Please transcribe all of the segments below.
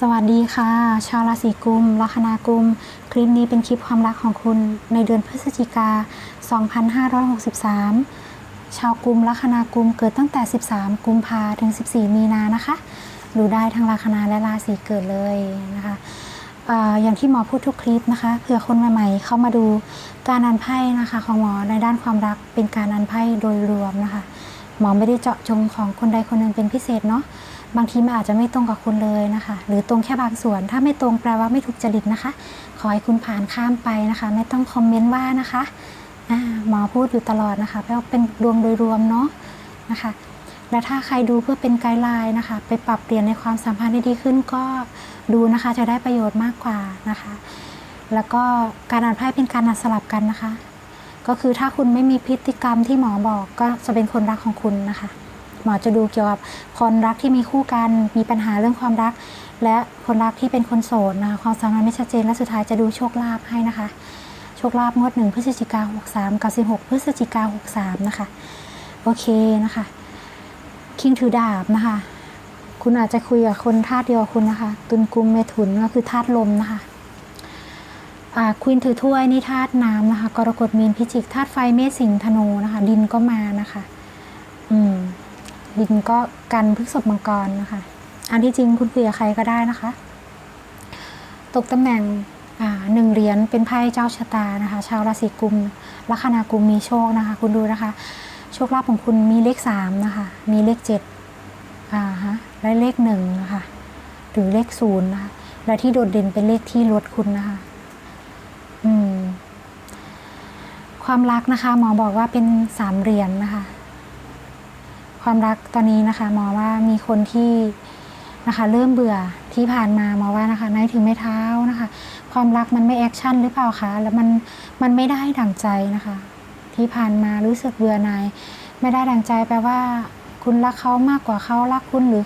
สวัสดีค่ะ ชาวราศีกุมลัคนากุม คลิปนี้เป็นคลิปความรักของคุณในเดือนพฤศจิกา 2563 ชาวกุมลัคนากุมเกิดตั้งแต่ 13 กุมภาถึง 14 มีนานะคะดูได้ทั้งลัคนาและราศีเกิดเลยนะคะออย่างที่หมอพูดทุกคลิปนะคะเผื่อคนใหม่ๆ เข้ามาดูการอ่านไพ่นะคะของหมอในด้านความรักเป็นการอ่านไพ่โดยรวมนะคะ หมอไม่ได้เจาะจงของคนใดคนหนึ่งเป็นพิเศษเนาะ บางทีมันอาจจะไม่ตรงกับคุณเลยนะคะ หรือตรงแค่บางส่วน ถ้าไม่ตรงแปลว่าไม่ถูกจริตนะคะ ขอให้คุณผ่านข้ามไปนะคะ ไม่ต้องคอมเมนต์ว่านะคะหมอพูดอยู่ตลอดนะคะเพราะว่าเป็นดวงโดยรวมเนาะนะคะ และถ้าใครดูเพื่อเป็นไกด์ไลน์นะคะ ไปปรับเปลี่ยนในความสัมพันธ์ให้ดีขึ้นก็ดูนะคะจะได้ประโยชน์มากกว่านะคะ แล้วก็การอ่านไพ่เป็นการอ่านสลับกันนะคะ ก็คือถ้าคุณไม่มีพฤติกรรมที่หมอบอกก็จะเป็นคนรักของคุณนะคะ หมอจะดูเกี่ยวกับคนรักที่มีคู่กัน มีปัญหาเรื่องความรัก และคนรักที่เป็นคนโสดนะคะความสัมพันธ์ไม่ชัดเจนและสุดท้ายจะดูโชคลาภให้นะคะ โชคลาภงวดหนึ่งพฤศจิกา63กับ16พฤศจิกา63นะคะโอเคนะคะคิงถือดาบนะคะ คุณอาจจะคุยกับคนธาตุเดียวคุณนะคะ ตุลกุมเมถุนก็คือธาตุลมนะคะควีนถือถ้วยนี่ธาตุน้ำนะคะกรกฎมีนพิจิกธาตุไฟเมษสิงธนูนะคะ ดินก็มานะคะ อืม ดินก็กันพฤกษบมังกรนะคะ อันที่จริงคุณคุยกับใครก็ได้นะคะ ตกตำแหน่งหนึ่งเหรียญเป็นไพ่เจ้าชะตานะคะ ชาวราศีกุมลัคนากุมมีโชคนะคะ คุณดูนะคะ โชคลาภของคุณมีเลขสามนะคะ มีเลขเจ็ดอ่าฮะและเลขหนึ่งนะคะหรือเลขศูนย์นะคะและที่โดดเด่นเป็นเลขที่รถคุณนะคะ อืม ความรักนะคะ หมอบอกว่าเป็นสามเหรียญนะคะ ความรักตอนนี้นะคะหมอว่ามีคนที่นะคะเริ่มเบื่อที่ผ่านมาหมอว่านะคะในถึงไม่เท้านะคะ ความรักมันไม่แอคชั่นหรือเปล่าคะแล้วมันมันไม่ได้ดั่งใจนะคะ ที่ผ่านมารู้สึกเบื่อนาย ไม่ได้ดั่งใจแปลว่า คุณรักเขามากกว่าเขารักคุณหรือ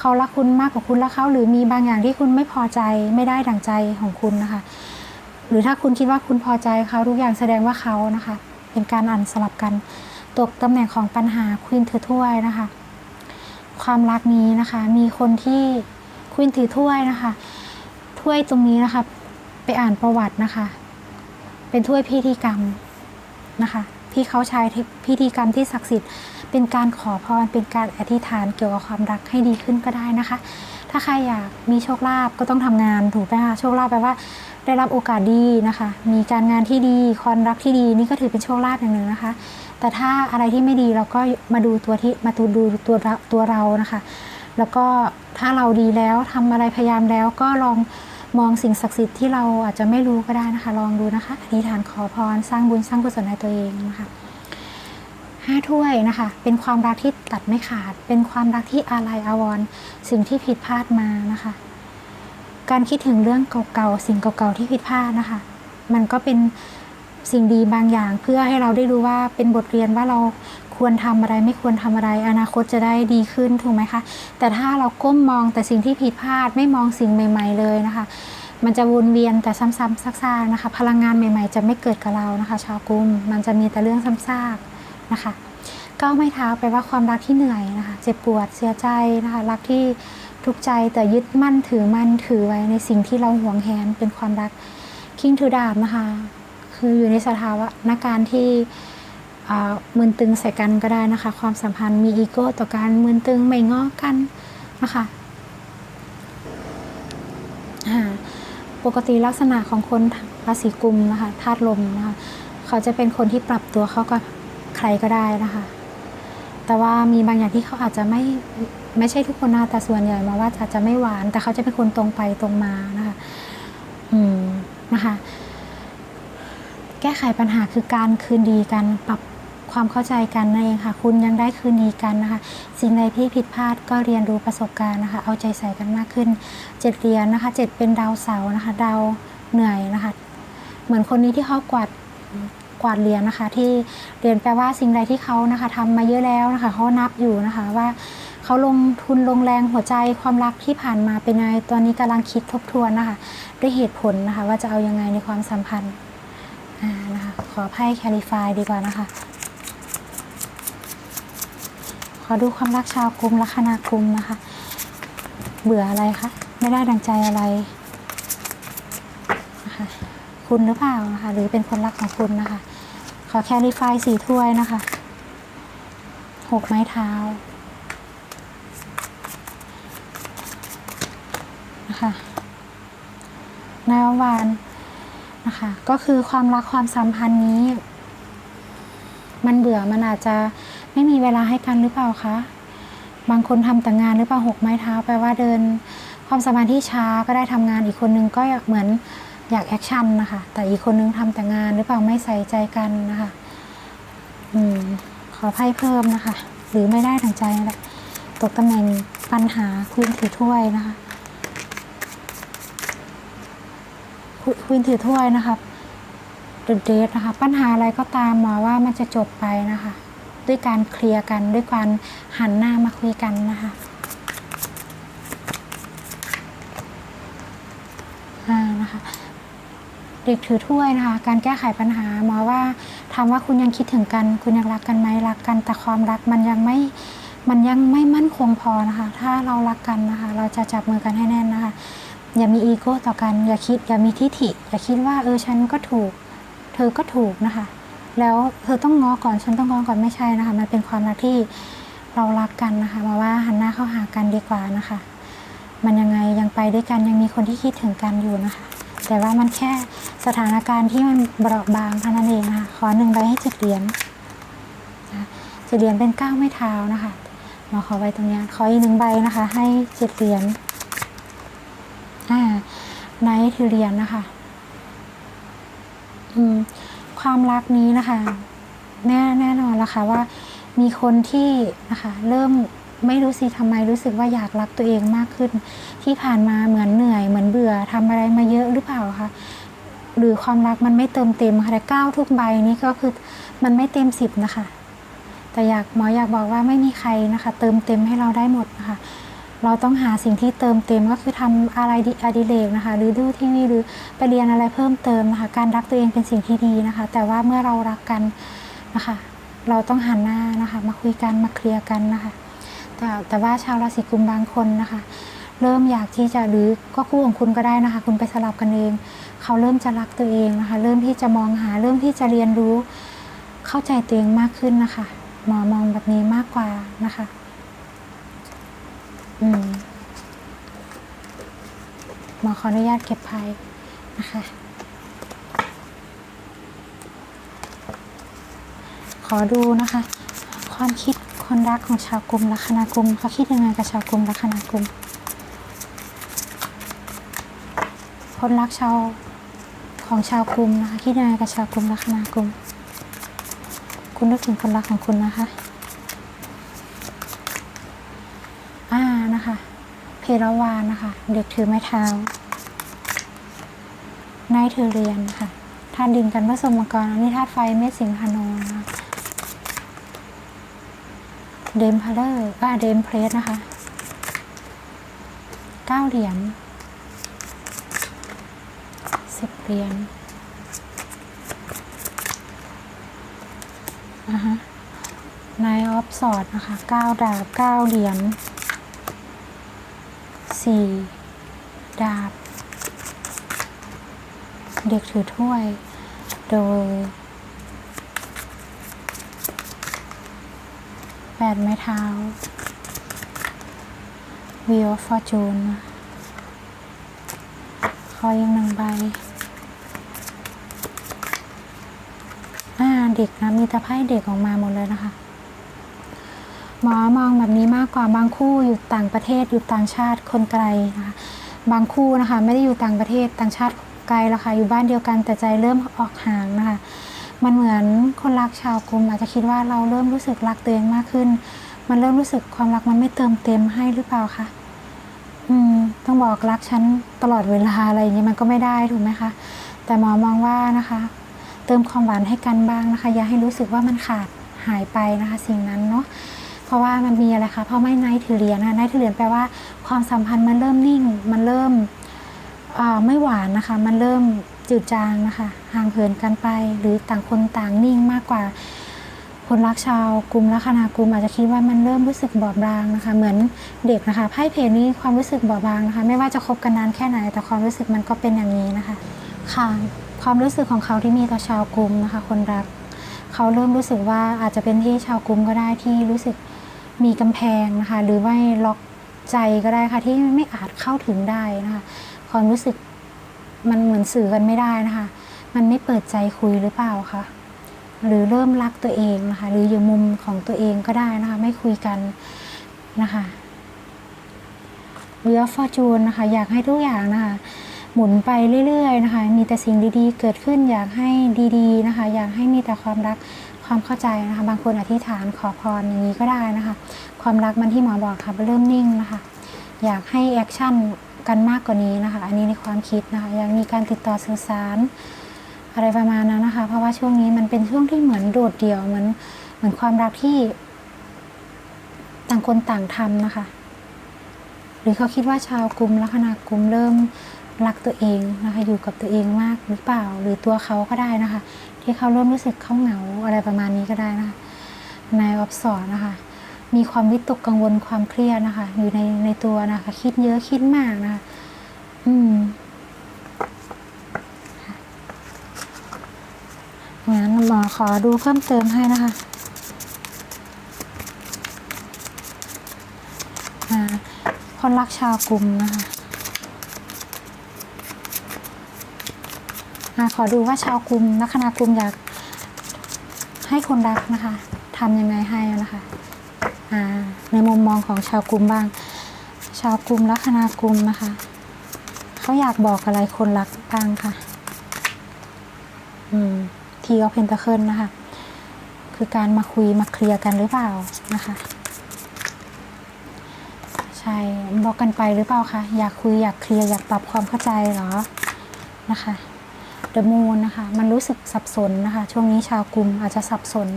เขารักคุณมากกว่าคุณรักเขาหรือมีบางอย่างที่คุณไม่พอใจไม่ได้ดั่งใจของคุณนะคะ หรือถ้าคุณคิดว่าคุณพอใจเขาทุกอย่างแสดงว่าเขานะคะ เป็นการอ่านสลับกัน ตกตำแหน่งของปัญหาควีนถือถ้วยนะคะ ความรักนี้นะคะ มีคนที่ควีนถือถ้วยนะคะ ถ้วยตรงนี้นะคะ ไปอ่านประวัตินะคะ เป็นถ้วยพิธีกรรมนะคะที่เขาใช้พิธีกรรมที่ศักดิ์สิทธิ์ เป็นการขอพร เป็นการอธิษฐานเกี่ยวกับความรักให้ดีขึ้นก็ได้นะคะ ถ้าใครอยากมีโชคลาภก็ต้องทำงานถูกไหมคะ โชคลาภแปลว่าได้รับโอกาสดีนะคะ มีการงานที่ดี ความรักที่ดีนี่ก็ถือเป็นโชคลาภอย่างหนึ่งนะคะ แต่ถ้าอะไรที่ไม่ดีเราก็มาดูตัวที่มาดูดูตัวเราตัวเรานะคะ แล้วก็ถ้าเราดีแล้วทำอะไรพยายามแล้วก็ลองมองสิ่งศักดิ์สิทธิ์ที่เราอาจจะไม่รู้ก็ได้นะคะ ลองดูนะคะอธิษฐานขอพรสร้างบุญสร้างกุศลในตัวเองนะคะห้าถ้วยนะคะ เป็นความรักที่ตัดไม่ขาด เป็นความรักที่อาลัยอาวรณ์สิ่งที่ผิดพลาดมานะคะ การคิดถึงเรื่องเก่าๆสิ่งเก่าๆที่ผิดพลาดนะคะ มันก็เป็น สิ่งดีบางอย่างเพื่อให้เราได้รู้ว่าเป็นบทเรียนว่าเราควรทำอะไรไม่ควรทำอะไร อนาคตจะได้ดีขึ้นถูกไหมคะ แต่ถ้าเราก้มมองแต่สิ่งที่ผิดพลาดไม่มองสิ่งใหม่ ๆ เลยนะคะ มันจะวนเวียนแต่ซ้ำๆซากๆนะคะ พลังงานใหม่ ๆ จะไม่เกิดกับเรานะคะ ชาวกุมมันจะมีแต่เรื่องซ้ำซากนะคะก้าวไม่เท้าแปลว่าความรักที่เหนื่อยนะคะ เจ็บปวดเสียใจนะคะรักที่ทุกข์ใจแต่ยึดมั่นถือมั่นถือไว้ในสิ่งที่เราหวงแหนเป็นความรักคิงถือดาบนะคะ คืออยู่ในสถานการที่มึนตึงใส่กันก็ได้นะคะ ความสัมพันธ์มีอีโก้ต่อการมึนตึงไม่ง้อกันนะคะปกติลักษณะของคนราศีกุมนะคะธาตุลมนะคะเขาจะเป็นคนที่ปรับตัวเขากับใครก็ได้นะคะ แต่ว่ามีบางอย่างที่เขาอาจจะไม่ไม่ใช่ทุกคนนะแต่ส่วนใหญ่มาว่าอาจจะไม่หวาน แต่เขาจะเป็นคนตรงไปตรงมานะคะ อืมนะคะ แก้ไขปัญหาคือการคืนดีกันปรับความเข้าใจกันนั่นเองค่ะ คุณยังได้คืนดีกันนะคะ สิ่งใดที่ผิดพลาดก็เรียนรู้ประสบการณ์นะคะ เอาใจใส่กันมากขึ้นเจ็ดเหรียญนะคะ เจ็ดเป็นดาวเสาร์นะคะ ดาวเหนื่อยนะคะ เหมือนคนนี้ที่เขากวาดกวาดเหรียญนะคะ ที่เหรียญแปลว่าสิ่งใดที่เขานะคะทำมาเยอะแล้วนะคะเขานับอยู่นะคะว่าเขาลงทุนลงแรงหัวใจความรักที่ผ่านมาเป็นไงตอนนี้กำลังคิดทบทวนนะคะ ด้วยเหตุผลนะคะ ว่าจะเอายังไงในความสัมพันธ์ อไพ่แคลิฟายดีกว่านะคะ ขอดูความรักชาวกลุ่มลัคนากุมนะคะ เบื่ออะไรคะ ไม่ได้ดังใจอะไรนะคะคุณหรือเปล่านะคะ หรือเป็นคนรักของคุณนะคะ ขอแค่รีไฟสี่ถ้วยนะคะ หกไม้เท้านะคะนายวัน นะคะ ก็คือความรักความสัมพันธ์นี้ มันเบื่อมันอาจจะไม่มีเวลาให้กันหรือเปล่าคะบางคนทำแต่งานหรือเปล่าหกไม้เท้าแปลว่าเดิน ความสัมพันธ์ที่ช้าก็ได้ทำงานอีกคนนึงก็เหมือนอยากแอคชั่นนะคะ แต่อีกคนนึงทำแต่งานหรือเปล่าไม่ใส่ใจกันนะคะอืมขอไพ่เพิ่มนะคะ หรือไม่ได้ดังใจนั่นแหละตกตำแหน่งปัญหาควีนถือถ้วยนะคะ ควีนถือถ้วยนะคะเดเดทนะคะ ปัญหาอะไรก็ตามมาว่ามันจะจบไปนะคะ ด้วยการเคลียร์กันด้วยการหันหน้ามาคุยกันนะคะอ่านะคะเด็กถือถ้วยนะคะ การแก้ไขปัญหาหมอว่าถามว่าคุณยังคิดถึงกัน คุณยังรักกันไหมรักกัน แต่ความรักมันยังไม่มันยังไม่มั่นคงพอนะคะ ถ้าเรารักกันนะคะ เราจะจับมือกันให้แน่นนะคะ อย่ามีอีโก้ต่อกันอย่าคิดอย่ามีทิฐิ อย่าคิดว่าเออฉันก็ถูก เธอก็ถูกนะคะ แล้วเธอต้องง้อก่อนฉันต้องง้อก่อนไม่ใช่นะคะ มันเป็นความรักที่เรารักกันนะคะมาว่าหันหน้าเข้าหากันดีกว่านะคะ มันยังไงยังไปด้วยกันยังมีคนที่คิดถึงกันอยู่นะคะ แต่ว่ามันแค่สถานการณ์ที่มันเบาบางเท่านั้นเองนะคะขอหนึ่งใบให้เจ็ดเหรียญนะเจ็ดเหรียญเป็นเก้าไม้เท้านะคะหมอขอไว้ตรงนี้ขออีกหนึ่งใบนะคะ ให้เจ็ดเหรียญ อ่าไนท์ถือเรียญนะคะความรักนี้นะคะ แน่แน่นอนละค่ะว่ามีคนที่นะคะเริ่มไม่รู้สิทำไมรู้สึกว่าอยากรักตัวเองมากขึ้น ที่ผ่านมาเหมือนเหนื่อยเหมือนเบื่อทำอะไรมาเยอะหรือเปล่าคะหรือความรักมันไม่เติมเต็มค่ะแต่ก้าทุกใบนี้ก็คือมันไม่เต็มสิบนะคะ แต่อยากหมออยากบอกว่าไม่มีใครนะคะ เติมเต็มให้เราได้หมดนะคะ เราต้องหาสิ่งที่เติมเต็มก็คือทำอะไรดิอดิเรกนะคะ หรือดูทีวีหรือไปเรียนอะไรเพิ่มเติมนะคะ การรักตัวเองเป็นสิ่งที่ดีนะคะ แต่ว่าเมื่อเรารักกันนะคะ เราต้องหันหน้านะคะ มาคุยกันมาเคลียร์กันนะคะ แต่แต่ว่าชาวราศีกุมบางคนนะคะ เริ่มอยากที่จะหรือก็คู่ของคุณก็ได้นะคะ คุณไปสลับกันเอง เขาเริ่มจะรักตัวเองนะคะ เริ่มที่จะมองหาเริ่มที่จะเรียนรู้ เข้าใจตัวเองมากขึ้นนะคะหมอมองแบบนี้มากกว่านะคะ หมอขออนุญาตเก็บไพ่นะคะ ขอดูนะคะ ความคิดคนรักของชาวกลุ่มลัคนากลุ่มเขาคิดยังไงกับชาวกลุ่มลัคนากลุ่มคนรักชาวของชาวกลุ่มนะคะคิดยังไงกับชาวกลุ่มลัคนากลุ่มคุณนึกถึงคนรักของคุณนะคะ อ่านะคะ เพราวานนะคะ เด็กถือไม้เท้านายถือเรียนนะคะธาตุดินกันผสมมังกรอันนี้ธาตุไฟเม็ดสิงหานนะคะเดมพาเลอร์ว่าเดมเพรสนะคะเก้าเหรียญสิบเหรียญอะฮะนายออฟสอดนะคะเก้าดาบเก้าเหรียญ สี่ดาบ เด็กถือถ้วย โดยแปดไม้เท้า Wheel of Fortune ขออีกหนึ่งใบอ่าเด็กนะมีต่ไพ่เด็กออกมาหมดเลยนะคะ หมอมองแบบนี้มากกว่าบางคู่อยู่ต่างประเทศอยู่ต่างชาติคนไกลนะคะบางคู่นะคะไม่ได้อยู่ต่างประเทศต่างชาติไกลแล้วค่ะอยู่บ้านเดียวกันแต่ใจเริ่มออกห่างนะคะมันเหมือนคนรักชาวกรุงอาจจะคิดว่าเราเริ่มรู้สึกรักตัวเองมากขึ้น มันเริ่มรู้สึกความรักมันไม่เติมเต็มให้หรือเปล่าคะอืมต้องบอกรักฉันตลอดเวลาอะไรอย่างเงี้ยมันก็ไม่ได้ถูกไหมคะแต่หมอมองว่านะคะ เติมความหวานให้กันบ้างนะคะ อย่าให้รู้สึกว่ามันขาดหายไปนะคะ สิ่งนั้นเนาะ เพราะว่ามันมีอะไรคะเพราะไม่ไนท์ถือเหรียญนะไนท์ถือเหรียญแปลว่าความสัมพันธ์มันเริ่มนิ่ง มันเริ่มไม่หวานนะคะ มันเริ่มจืดจางนะคะ ห่างเหินกันไป หรือต่างคนต่างนิ่งมากกว่า คนรักชาวกลุ่มลัคนากลุ่มอาจจะคิดว่ามันเริ่มรู้สึกบอบบางนะคะ เหมือนเด็กนะคะไพ่เพจนี้ความรู้สึกบอบบางนะคะ ไม่ว่าจะคบกันนานแค่ไหน แต่ความรู้สึกมันก็เป็นอย่างนี้นะคะ ค่ะ ความรู้สึกของเขาที่มีต่อชาวกลุ่มนะคะ คนรัก เขาเริ่มรู้สึกว่าอาจจะเป็นที่ชาวกลุ่มก็ได้ที่รู้สึก มีกำแพงนะคะ หรือว่ล็อกใจก็ได้ค่ะ ที่ไม่อาจเข้าถึงได้นะคะความรู้สึกมันเหมือนสื่อกันไม่ได้นะคะ มันไม่เปิดใจคุยหรือเปล่าคะหรือเริ่มรักตัวเองนะคะ หรืออยู่มุมของตัวเองก็ได้นะคะ ไม่คุยกันนะคะเรือฟอร์จูนนะคะ อยากให้ทุกอย่างนะคะ หมุนไปเรื่อยๆนะคะ มีแต่สิ่งดีๆ เกิดขึ้นอยากให้ดีๆนะคะ อยากให้มีแต่ความรัก ความเข้าใจนะคะ บางคนอธิษฐานขอพรอย่างนี้ก็ได้นะคะ ความรักมันที่หมอบอกค่ะเริ่มนิ่งนะคะ อยากให้แอคชั่นกันมากกว่านี้นะคะ อันนี้ในความคิดนะคะ อยากมีการติดต่อสื่อสาร อะไรประมาณนั้นนะคะ เพราะว่าช่วงนี้มันเป็นช่วงที่เหมือนโดดเดี่ยวเหมือนเหมือนความรักที่ ต่างคนต่างทำนะคะ หรือเขาคิดว่าชาวกลุ่มลัคนากลุ่มเริ่ม รักตัวเองนะคะอยู่กับตัวเองมากหรือเปล่า หรือตัวเขาก็ได้นะคะ ที่เขาเริ่มรู้สึกเขาเหงาอะไรประมาณนี้ก็ได้นะคะนายออฟสอนนะคะมีความวิตกกังวลความเครียดนะคะ อยู่ในในตัวนะคะ คิดเยอะคิดมากนะคะ อืมงั้นหมอขอดูเพิ่มเติมให้นะคะอ่าคนรักชาวกลุ่มนะคะ อ่าขอดูว่าชาวกลุ่มลัคนากุมอยากให้คนรักนะคะทำยังไงให้นะคะอ่าในมุมมองของชาวกลุ่มบ้าง ชาวกลุ่มลัคนากุมนะคะเขาอยากบอกอะไรคนรักบ้างค่ะอืมทีออฟเพนตะเคิลนะคะ คือการมาคุยมาเคลียร์กันหรือเปล่านะคะใช่บอกกันไปหรือเปล่าคะอยากคุยอยากเคลียร์อยากปรับความเข้าใจเหรอนะคะ เดอะมูนนะคะ มันรู้สึกสับสนนะคะ ช่วงนี้ชาวกลุ่มอาจจะสับสน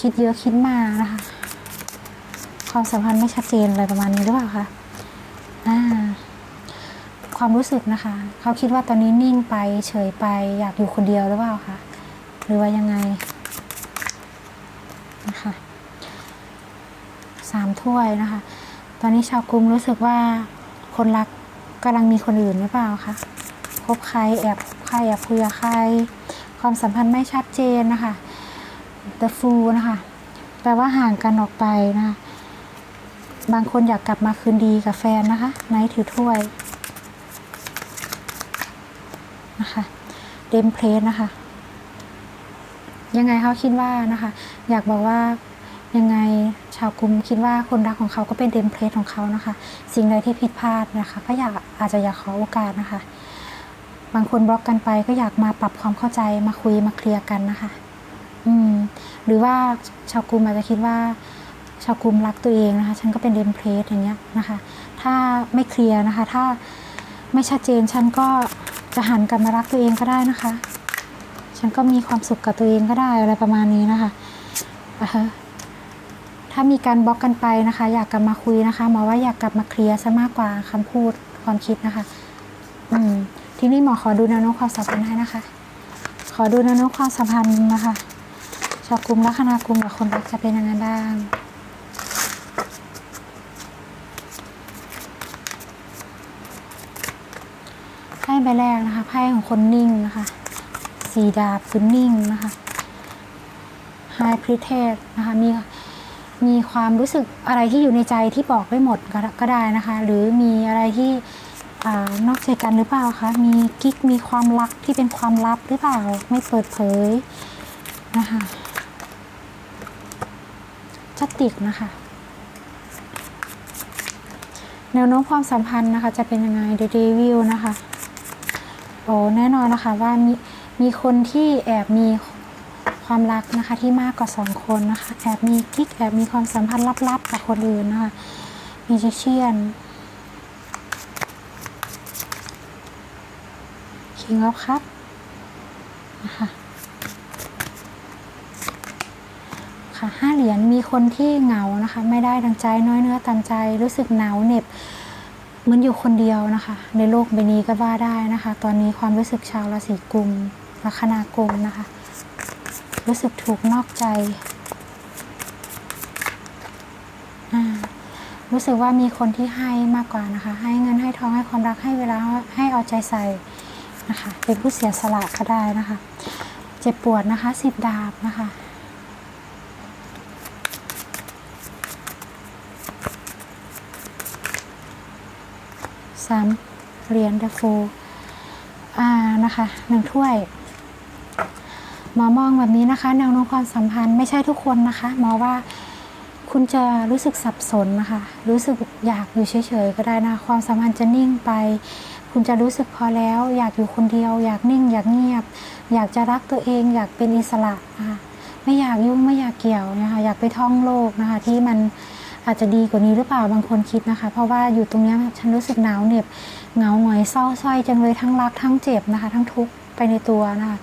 คิดเยอะคิดมานะคะ ความสัมพันธ์ไม่ชัดเจนอะไรประมาณนี้หรือเปล่าคะาความรู้สึกนะคะ เขาคิดว่าตอนนี้นิ่งไปเฉยไปอยากอยู่คนเดียวหรือเปล่าคะหรือว่ายังไงนะคะสามถ้วยนะคะ ตอนนี้ชาวกรุงรู้สึกว่าคนรักกำลังมีคนอื่นหรือเปล่าคะ บใครแอบใครแอบคุยกับใคร ความสัมพันธ์ไม่ชัดเจนนะคะ The Fool นะคะแปลว่าห่างกันออกไปนะคะบางคนอยากกลับมาคืนดีกับแฟนนะคะไนท์ถือถ้วยนะคะเดมเพลสนะคะ ยังไงเขาคิดว่านะคะ อยากบอกว่ายังไงชาวกลุ่มคิดว่าคนรักของเขาก็เป็นเดมเพลสของเขานะคะ สิ่งใดที่ผิดพลาดนะคะก็อยากอาจจะอยากขอโอกาสนะคะ บางคนบล็อกกันไปก็อยากมาปรับความเข้าใจมาคุยมาเคลียร์กันนะคะ อืม หรือว่าชาวกลุ่มอาจจะคิดว่า ชาวกลุ่มรักตัวเองนะคะ ฉันก็เป็นเดมเพลสอย่างเงี้ยนะคะ ถ้าไม่เคลียร์นะคะ ถ้าไม่ชัดเจนฉันก็จะหันกลับมารักตัวเองก็ได้นะคะ ฉันก็มีความสุขกับตัวเองก็ได้อะไรประมาณนี้นะคะถ้ามีการบล็อกกันไปนะคะ อยากกลับมาคุยนะคะหมอว่าอยากกลับมาเคลียร์ซะมากกว่าคำพูดความคิดนะคะ อืม ทีนี้หมอขอดูแนวโน้มความสัมพันธ์ให้นะคะ ขอดูแนวโน้มความสัมพันธ์นะคะชาวกลุ่มลัคนากลุ่มกับคนรักจะเป็นยังไงบ้างไพ่ใบแรกนะคะไพ่ของคนนิ่งนะคะสีดาบคือนิ่งนะคะไฮพริเทสนะคะมีมีความรู้สึกอะไรที่อยู่ในใจที่บอกไม่หมดก็ได้นะคะ หรือมีอะไรที่ อนอกใจกันหรือเปล่าคะ มีกิ๊ก มีความรักที่เป็นความลับหรือเปล่า ไม่เปิดเผยนะคะจัติกนะคะ แนวโน้มความสัมพันธ์นะคะ จะเป็นยังไงเด e ดวิลนะคะ โอ้แน่นอนนะคะว่ามีมีคนที่แอบมีความรักนะคะที่มากกว่าสองคนนะคะ แอบมีกิ๊ก แอบมีความสัมพันธ์ลับๆกับคนอื่นนะคะมีเชียน King of Cup นะคะค่ะห้าเหรียญมีคนที่เหงานะคะ ไม่ได้ดังใจน้อยเนื้อตามใจ รู้สึกหนาวเหน็บเหมือนอยู่คนเดียวนะคะ ในโลกใบนี้ก็ว่าได้นะคะ ตอนนี้ความรู้สึกชาวราศีกุมลัคนากรุมนะคะ รู้สึกถูกนอกใจรู้สึกว่ามีคนที่ให้มากกว่านะคะ ให้เงินให้ทองให้ความรักให้เวลาให้เอาใจใส่ นะคะ เป็นผู้เสียสละก็ได้นะคะ เจ็บปวดนะคะสิบดาบนะคะสามเหรียญเดฟูอ่านะคะหนึ่งถ้วยหมอมองแบบนี้นะคะ แนวโน้มความสัมพันธ์ไม่ใช่ทุกคนนะคะหมอว่าคุณจะรู้สึกสับสนนะคะ รู้สึกอยากอยู่เฉยๆก็ได้นะ ความสัมพันธ์จะนิ่งไป คุณจะรู้สึกพอแล้ว อยากอยู่คนเดียว อยากนิ่ง อยากเงียบ อยากจะรักตัวเอง อยากเป็นอิสระนะคะไม่อยากยุ่งไม่อยากเกี่ยวนะคะอยากไปท่องโลกนะคะที่มันอาจจะดีกว่านี้หรือเปล่าบางคนคิดนะคะ เพราะว่าอยู่ตรงนี้ฉันรู้สึกหนาวเหน็บเหงาหงอยเศร้าสร้อยจังเลยทั้งรักทั้งเจ็บนะคะ ทั้งทุกข์ไปในตัวนะคะ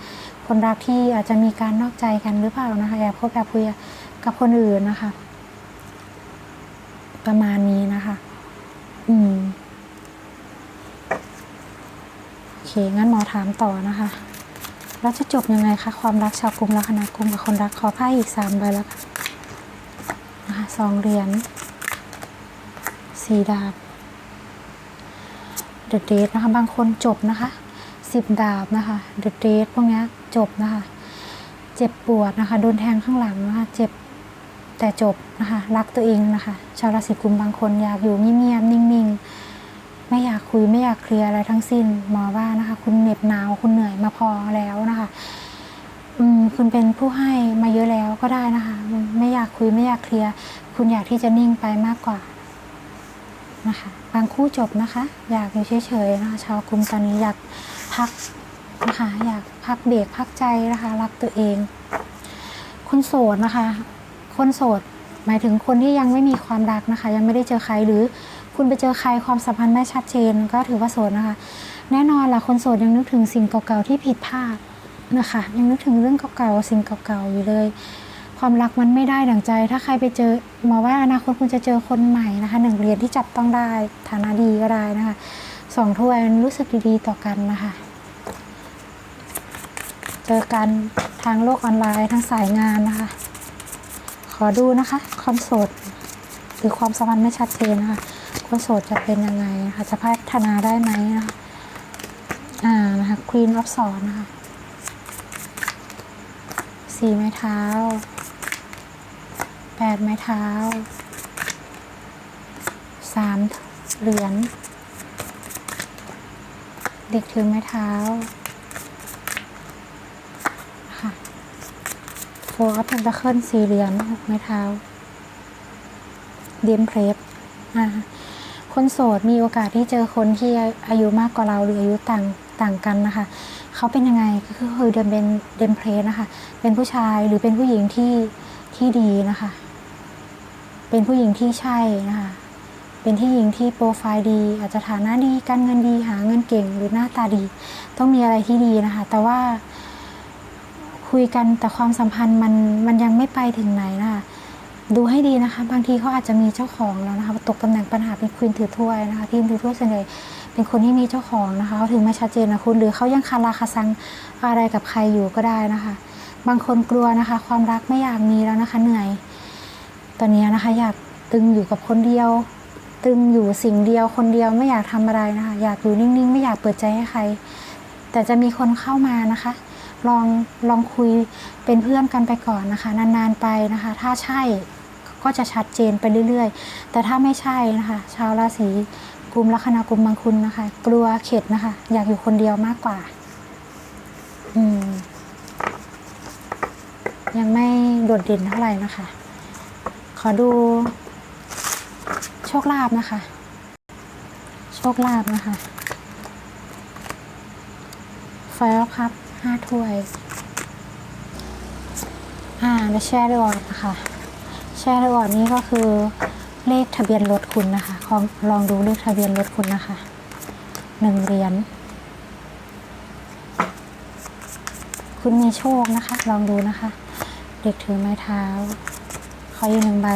คนรักที่อาจจะมีการนอกใจกันหรือเปล่านะคะแอบคบแอบคุยกับคนอื่นนะคะ ประมาณนี้นะคะ อืม โอเค งั้นหมอถามต่อนะคะแล้วจะจบยังไงคะ ความรักชาวกลุ่มลัคนากลุ่มกับคนรักขอไพ่อีกสามใบแล้วกันนะคะสองเหรียญสี่ดาบเดอะเดทนะคะ บางคนจบนะคะสิบดาบนะคะเดอะเดทพวกนี้จบนะคะ เจ็บปวดนะคะ โดนแทงข้างหลังนะคะ เจ็บแต่จบนะคะ รักตัวเองนะคะ ชาวราศีกุมบางคนอยากอยู่เงียบๆนิ่งๆ ไม่อยากคุยไม่อยากเคลียร์อะไรทั้งสิ้นหมอว่านะคะ คุณเหน็บหนาวคุณเหนื่อยมาพอแล้วนะคะอืมคุณเป็นผู้ให้มาเยอะแล้วก็ได้นะคะ ไม่อยากคุยไม่อยากเคลียร์คุณอยากที่จะนิ่งไปมากกว่านะคะบางคู่จบนะคะ อยากอยู่เฉยๆนะคะชาวกลุ่มตอนนี้อยากพักนะคะอยากพักเบรกพักใจนะคะ รักตัวเอง คนโสดนะคะ คนโสด หมายถึงคนที่ยังไม่มีความรักนะคะ ยังไม่ได้เจอใครหรือ คุณไปเจอใครความสัมพันธ์ไม่ชัดเจนก็ถือว่าโสดนะคะ แน่นอนล่ะคนโสดยังนึกถึงสิ่งเก่าๆที่ผิดพลาดนะคะ ยังนึกถึงเรื่องเก่าๆสิ่งเก่าๆอยู่เลย ความรักมันไม่ได้ดั่งใจ ถ้าใครไปเจอหมอว่าอนาคตคุณจะเจอคนใหม่นะคะหนึ่งเหรียญที่จับต้องได้ฐานะดีก็ได้นะคะสองถ้วยรู้สึกดีๆต่อกันนะคะเจอกันทางโลกออนไลน์ทางสายงานนะคะ ขอดูนะคะ ความโสดหรือความสัมพันธ์ไม่ชัดเจนนะคะ คนโสดจะเป็นยังไงนะคะจะพัฒนาได้ไหมนะคะอ่านะคะ Queen of Swords นะคะสี่ไม้เท้าแปดไม้เท้าสามเหรียญเด็กถือไม้เท้าค่ะโฟร์เพนตะเคิลสี่เหรียญไม้เท้าเดียมเพลฟอ่า คนโสดมีโอกาสที่เจอคนที่อายุมากกว่าเราหรืออายุต่างต่างกันนะคะ เขาเป็นยังไงก็คือเดินเป็นเดมเพลสนะคะ เป็นผู้ชายหรือเป็นผู้หญิงที่ที่ดีนะคะ เป็นผู้หญิงที่ใช่นะคะ เป็นที่หญิงที่โปรไฟล์ดี อาจจะฐานะดีการเงินดีหาเงินเก่งหรือหน้าตาดี ต้องมีอะไรที่ดีนะคะ แต่ว่าคุยกันแต่ความสัมพันธ์มันมันยังไม่ไปถึงไหนนะคะ ดูให้ดีนะคะ บางทีเขาอาจจะมีเจ้าของแล้วนะคะตกตำแหน่งปัญหาเป็นควีนถือถ้วยนะคะทีมถือถ้วยส่วนใหญ่เป็นคนที่มีเจ้าของนะคะเขาถึงม่ชัดเจนนะคุณ หรือเขายังคาราคาซังอะไรกับใครอยู่ก็ได้นะคะ บางคนกลัวนะคะ ความรักไม่อยากมีแล้วนะคะเหนื่อยตอนนี้นะคะอยากตึงอยู่กับคนเดียว ตึงอยู่สิ่งเดียวคนเดียวไม่อยากทำอะไรนะคะ อยากอยู่นิ่งๆ ไม่อยากเปิดใจให้ใคร แต่จะมีคนเข้ามานะคะลองลองคุยเป็นเพื่อนกันไปก่อนนะคะ นานๆไปนะคะ ถ้าใช่ ก็จะชัดเจนไปเรื่อยๆ แต่ถ้าไม่ใช่นะคะ ชาวราศีกุมลัคนากุมบางคุณนะคะ กลัวเข็ดนะคะ อยากอยู่คนเดียวมากกว่า อืม ยังไม่โดดเด่นเท่าไหร่นะคะ ขอดู โชคลาภนะคะ โชคลาภนะคะไฟล์ครับห้าถ้วย อ่าและแชร์รีวอนะคะ แชร์รีวอร์ดนี้ก็คือเลขทะเบียนรถคุณนะคะลองลองดูเลขทะเบียนรถคุณนะคะหนึ่งเหรียญคุณมีโชคนะคะ ลองดูนะคะ เด็กถือไม้เท้าขออีกหนึ่งใบ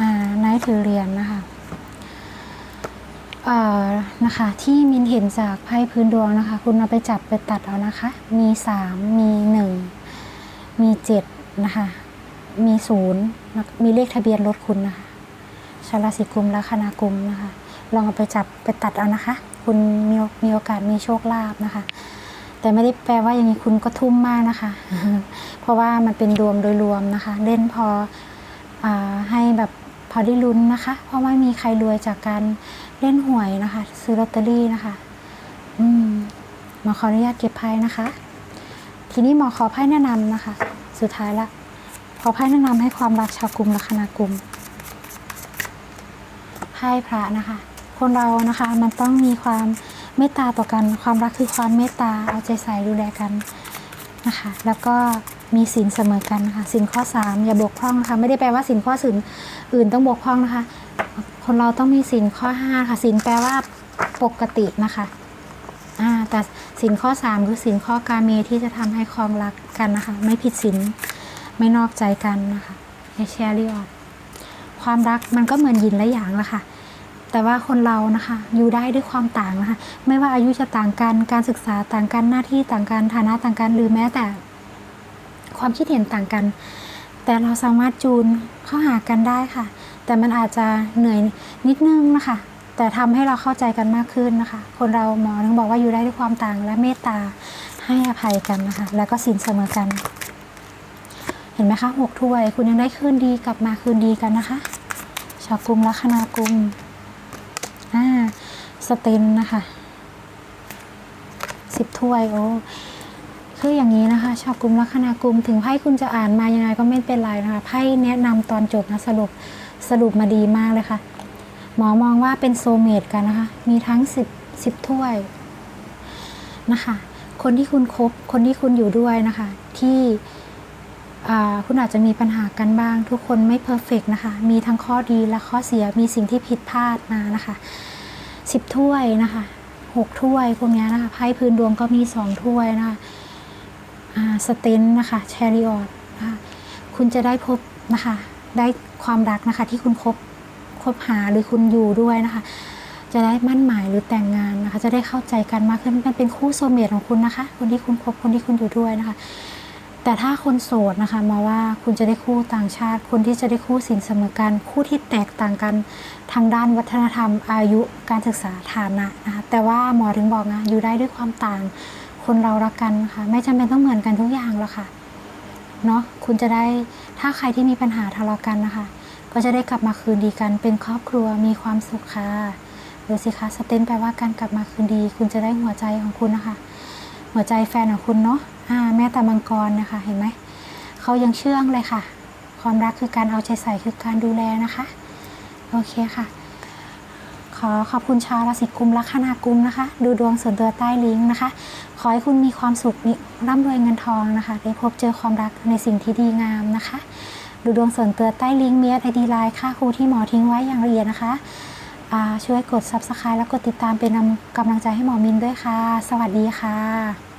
อ่านท์ถือเหรียญนะคะเอ่อนะคะที่มินเห็นจากไพ่พื้นดวงนะคะ คุณเอาไปจับไปตัดเอานะคะ มีสามมีหนึ่งมีเจ็ดนะคะ มีศูนย์มีเลขทะเบียนรถคุณนะคะชาราศีกุมและคณากุมนะคะ ลองเอาไปจับไปตัดเอานะคะ คุณมีมีโอกาสมีโชคลาภนะคะ แต่ไม่ได้แปลว่าอย่างนี้คุณก็ทุ่มมากนะคะ เพราะว่ามันเป็นรวมโดยรวมนะคะ เล่นพออให้แบบพอได้ลุ้นนะคะ เพราะว่ามีใครรวยจากการเล่นหวยนะคะ ซื้อลอตเตอรี่นะคะ อืมหมอขออนุญาตเก็บไพ่นะคะ ทีนี้หมอขอไพ่แนะนำนะคะ สุดท้ายละ ขอไพ่แนะนำให้ความรักชาวกลุ่มลัคนากุมไพ่พระนะคะ คนเรานะคะมันต้องมีความเมตตาต่อกัน ความรักคือความเมตตาเอาใจใส่ดูแลกันนะคะ แล้วก็มีศีลเสมอกันนะคะศีลข้อ 3 อย่าบกพร่องนะคะไม่ได้แปลว่าศีลข้ออื่นอื่นต้องบกพร่องนะคะ คนเราต้องมีศีลข้อ 5 ค่ะศีลแปลว่าปกตินะคะแต่สินข้อ 3 คือสินข้อกาเมที่จะทำให้คลองรักกันนะคะ ไม่ผิดศีล ไม่นอกใจกันนะคะเอเชียริออดความรักมันก็เหมือนยินและหยางละค่ะ แต่ว่าคนเรานะคะอยู่ได้ด้วยความต่างนะคะ ไม่ว่าอายุจะต่างกัน การศึกษาต่างกัน หน้าที่ต่างกัน ฐานะต่างกัน หรือแม้แต่ ความคิดเห็นต่างกัน แต่เราสามารถจูนเข้าหากันได้ค่ะ แต่มันอาจจะเหนื่อยนิดนึงนะคะ แต่ทำให้เราเข้าใจกันมากขึ้นนะคะ คนเราหมอถึงบอกว่าอยู่ได้ด้วยความต่างและเมตตาให้อภัยกันนะคะ แล้วก็สินเสมอกัน ห็นไหมคะหกถ้วย คุณยังได้คืนดีกลับมาคืนดีกันนะคะ ชาวกลุ่มลัคนากุมอ่าสเตนนะคะสิบถ้วยโอ้คืออย่างนี้นะคะ ชาวกลุ่มลัคนากุมถึงไพ่คุณจะอ่านมายังไงก็ไม่เป็นไรนะคะไพ่แนะนำตอนจบนะสรุปสรุปมาดีมากเลยค่ะ หมอมองว่าเป็นโซเมตกันนะคะ มีทั้งสิบสิบถ้วยนะคะ คนที่คุณคบคนที่คุณอยู่ด้วยนะคะ ที่ คุณอาจจะมีปัญหากันบ้าง ทุกคนไม่เพอร์เฟกนะคะ มีทั้งข้อดีและข้อเสียมีสิ่งที่ผิดพลาดมานะคะสิบถ้วยนะคะหกถ้วยพวกนี้นะคะไพ่พื้นดวงก็มีสองถ้วยนะคะสเตนนะคะแชริออตนะคะคุณจะได้พบนะคะได้ความรักนะคะที่คุณคบคบหาหรือคุณอยู่ด้วยนะคะ จะได้มั่นหมายหรือแต่งงานนะคะ จะได้เข้าใจกันมากขึ้นมันเป็นคู่โซเมตของคุณนะคะ คนที่คุณคบคนที่คุณอยู่ด้วยนะคะ แต่ถ้าคนโสดนะคะมาว่าคุณจะได้คู่ต่างชาติ คนที่จะได้คู่สินเสมอกันคู่ที่แตกต่างกันทางด้านวัฒนธรรม อายุการศึกษาฐานะนะคะแต่ว่าหมอถึงบอกนะอยู่ได้ด้วยความต่าง คนเรารักกันนะคะไม่จำเป็นต้องเหมือนกันทุกอย่างหรอกค่ะเนาะคุณจะได้ถ้าใครที่มีปัญหาทะเลาะกันนะคะ ก็จะได้กลับมาคืนดีกัน เป็นครอบครัวมีความสุขค่ะดูสิคะสเตนแปลว่าการกลับมาคืนดี คุณจะได้หัวใจของคุณนะคะ หัวใจแฟนของคุณเนาะ อ่าแม่แต่มังกรนะคะเห็นไหมเขายังเชื่องเลยค่ะ ความรักคือการเอาใจใส่คือการดูแลนะคะ โอเคค่ะ ขอขอบคุณชาวราศีกุมละคนากุมนะคะ ดูดวงส่วนตัวใต้ลิงก์นะคะ ขอให้คุณมีความสุขมีร่ำรวยเงินทองนะคะ ได้พบเจอความรักในสิ่งที่ดีงามนะคะ ดูดวงส่วนตัวใต้ลิงก์เมียไอดีไลน์ค่าครูที่หมอทิ้งไว้อย่างละเอียดนะคะช่วยกด Subscribe แล้วกดติดตามเป็นกำลังใจให้หมอมินด้วยค่ะ สวัสดีค่ะ